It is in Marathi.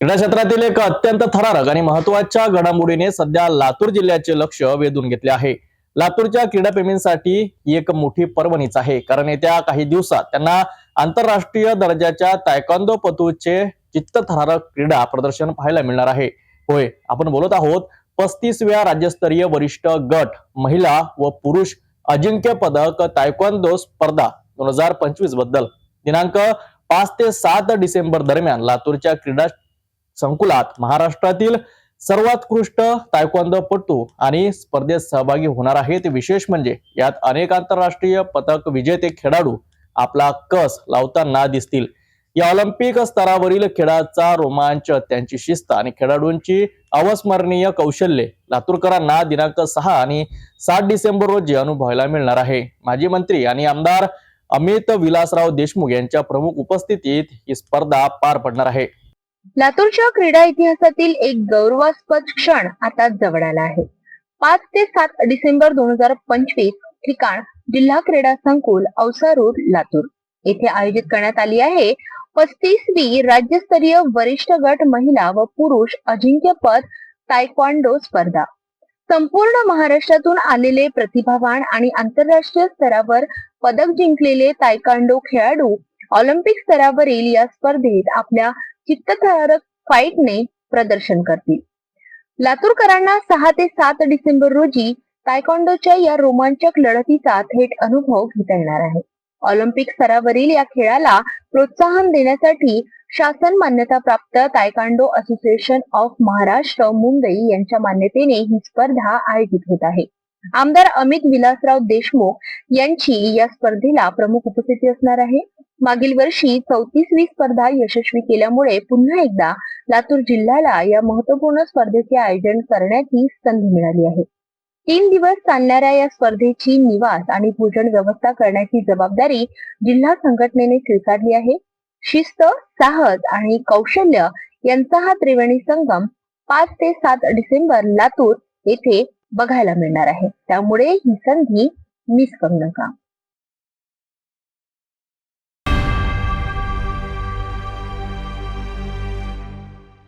क्रीडा क्षेत्रातील एक अत्यंत थरारक आणि महत्त्वाच्या घडामोडीने सध्या लातूर जिल्ह्याचे लक्ष वेधून घेतले आहे. लातूरच्या क्रीडाप्रेमींसाठी ही एक मोठी पर्वणीच आहे. कारण येत्या काही दिवसात त्यांना आंतरराष्ट्रीय दर्जाच्या तायकांदो पतूचे चित्तथरारक क्रीडा प्रदर्शन पाहायला मिळणार आहे. होय आपण बोलत आहोत पस्तीसव्या राज्यस्तरीय वरिष्ठ गट महिला व पुरुष अजिंक्य पदक तायक्वांदो स्पर्धा दोन हजार पंचवीसबद्दल. दिनांक पाच ते सात डिसेंबर दरम्यान लातूरच्या क्रीडा संकुलात महाराष्ट्रातील सर्वोत्कृष्ट तायक्वांदोपटू आणि स्पर्धेत सहभागी होणार आहेत. विशेष म्हणजे यात अनेक आंतरराष्ट्रीय पदक विजेते खेळाडू आपला कस लावताना दिसतील. या ऑलिम्पिक स्तरावरील खेळाचा रोमांच त्यांची शिस्त आणि खेळाडूंची अवस्मरणीय कौशल्ये लातूरकरांना दिनांक सहा आणि सात डिसेंबर रोजी अनुभवायला मिळणार आहे. माजी मंत्री आणि आमदार अमित विलासराव देशमुख यांच्या प्रमुख उपस्थितीत ही स्पर्धा पार पडणार आहे. लातूरच्या क्रीडा इतिहासातील एक गौरवास्पद क्षण आता जवळ आला आहे. पाच ते सात डिसेंबर दोन हजार पंचवीस ठिकाण जिल्हा क्रीडा संकुल औसा रोड लातूर. येथे आयोजित करण्यात आली आहे. पस्तीसवी राज्यस्तरीय वरिष्ठ गट महिला व पुरुष अजिंक्यपद तायक्वांडो स्पर्धा. संपूर्ण महाराष्ट्रातून आलेले प्रतिभावान आणि आंतरराष्ट्रीय स्तरावर पदक जिंकलेले तायकांडो खेळाडू ऑलिम्पिक स्तरावरील या स्पर्धेत आपल्या चित्तथरारक फाईटने प्रदर्शन करतील. लातूरकरांना सहा ते सात डिसेंबर रोजी तायकॉन्डोच्या या रोमांचक लढतीचा थेट अनुभव घेता येणार आहे. ऑलिम्पिक स्तरावरील या खेळाला प्रोत्साहन देण्यासाठी शासन मान्यता प्राप्त taekwondo association of Maharashtra Mumbai यांच्या मान्यतेने ही स्पर्धा आयोजित होत आहे. आमदार अमित विलासराव देशमुख यांची या स्पर्धेला प्रमुख उपस्थिती असणार आहे. मागील वर्षी चौतीसवी स्पर्धा यशस्वी केल्यामुळे पुन्हा एकदा लातूर जिल्ह्याला या महत्त्वपूर्ण स्पर्धेचे आयोजन करण्याची संधी मिळाली आहे. तीन दिवस चालणाऱ्या या स्पर्धेची निवास आणि भोजन व्यवस्था करण्याची जबाबदारी जिल्हा संघटनेने स्वीकारली आहे. शिस्त साहस आणि कौशल्य यांचा हा त्रिवेणी संगम पाच ते सात डिसेंबर लातूर येथे बघायला मिळणार आहे. त्यामुळे ही संधी मिस करू. नका